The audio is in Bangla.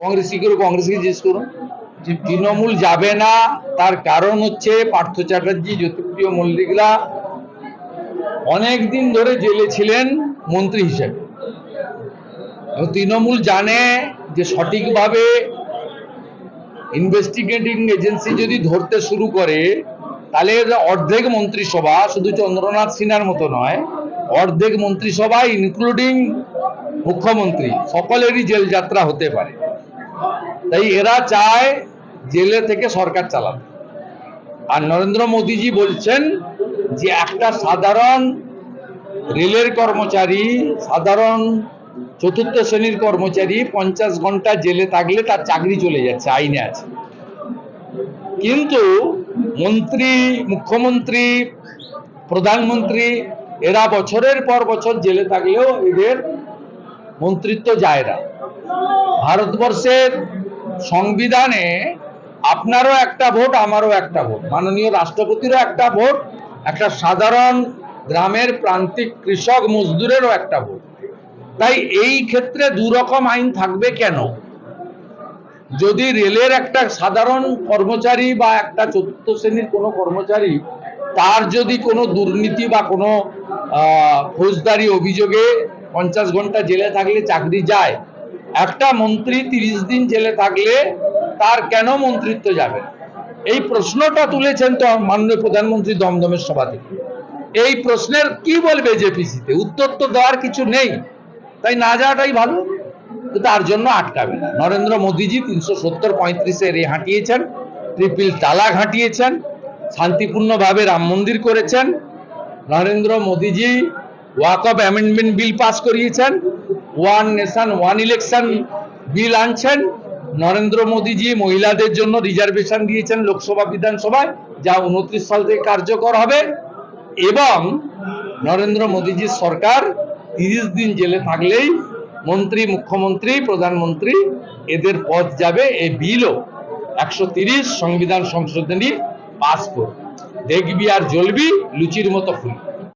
কংগ্রেস কি করে কংগ্রেসকে জিজ্ঞেস করুন? যে তৃণমূল যাবে না, তার কারণ হচ্ছে পার্থ চ্যাটার্জি, জ্যোতিপ্রিয় মল্লিকরা অনেক দিন ধরে জেলে ছিলেন মন্ত্রী হিসেবে। তৃণমূল জানে যে সঠিকভাবে ইনভেস্টিগেটিং এজেন্সি যদি ধরতে শুরু করে, তাহলে অর্ধেক মন্ত্রিসভা শুধু চন্দ্রনাথ সিনহার মতো নয়, অর্ধেক মন্ত্রিসভা ইনক্লুডিং মুখ্যমন্ত্রী, সকলেরই জেল যাত্রা হতে পারে। তাই এরা চায় জেলে থেকে সরকার চালাতে। আর নরেন্দ্র মোদীজি বলছেন যে একটা সাধারণ রেলের কর্মচারী, সাধারণ চতুর্থ শ্রেণির কর্মচারী পঞ্চাশ ঘণ্টা জেলে থাকলে তার চাকরি চলে যাচ্ছে, আইনে আছে। কিন্তু মন্ত্রী, মুখ্যমন্ত্রী, প্রধানমন্ত্রী, এরা বছরের পর বছর জেলে থাকলেও এদের মন্ত্রিত্ব যায় না। ভারতবর্ষের সংবিধানে আপনারও একটা ভোট, আমারও একটা ভোট। মাননীয় রাষ্ট্রপতিরও একটা ভোট, একটা সাধারণ গ্রামের প্রান্তিক কৃষক মজদুরেরও একটা ভোট। তাই এই ক্ষেত্রে দু রকম আইন থাকবে কেন? যদি রেলের একটা সাধারণ কর্মচারী বা একটা চতুর্থ শ্রেণির কোনো কর্মচারী, তার যদি কোনো দুর্নীতি বা কোনো ফৌজদারি অভিযোগে পঞ্চাশ ঘণ্টা জেলে থাকলে চাকরি যায় একটা মন্ত্রী তিরিশ দিন জেলে থাকলে তার কেন মন্ত্রিত্ব যাবে? এই প্রশ্নটা তুলেছেন তো মাননীয় প্রধানমন্ত্রী দমদমের সভা থেকে। এই প্রশ্নের কি বলবে জেপিসিতে? উত্তর তো দেওয়ার কিছু নেই। তাই না যাওয়াটাই ভালো? তার জন্য আটকাবে না। নরেন্দ্র মোদীজি তিনশো সত্তর পঁয়ত্রিশে রে হাঁটিয়েছেন ট্রিপিল তালাক হাঁটিয়েছেন, শান্তিপূর্ণভাবে রাম মন্দির করেছেন, Narendra Modiji Waqf amendment bill pass করিয়েছেন one nation, one election bill আনছেন। নরেন্দ্র মোদীজি মহিলাদের জন্য রিজার্ভেশন দিয়েছেন লোকসভা, বিধানসভায়, যা উনত্রিশ সাল থেকে কার্যকর হবে। এবং নরেন্দ্র মোদীজির সরকার তিরিশ দিন জেলে থাকলেই মন্ত্রী, মুখ্যমন্ত্রী, প্রধানমন্ত্রী এদের পদ যাবে এই বিলও। একশো সংবিধান সংশোধনী পাস করবে। দেখবি আর জ্বলবি লুচির মতো ফুল।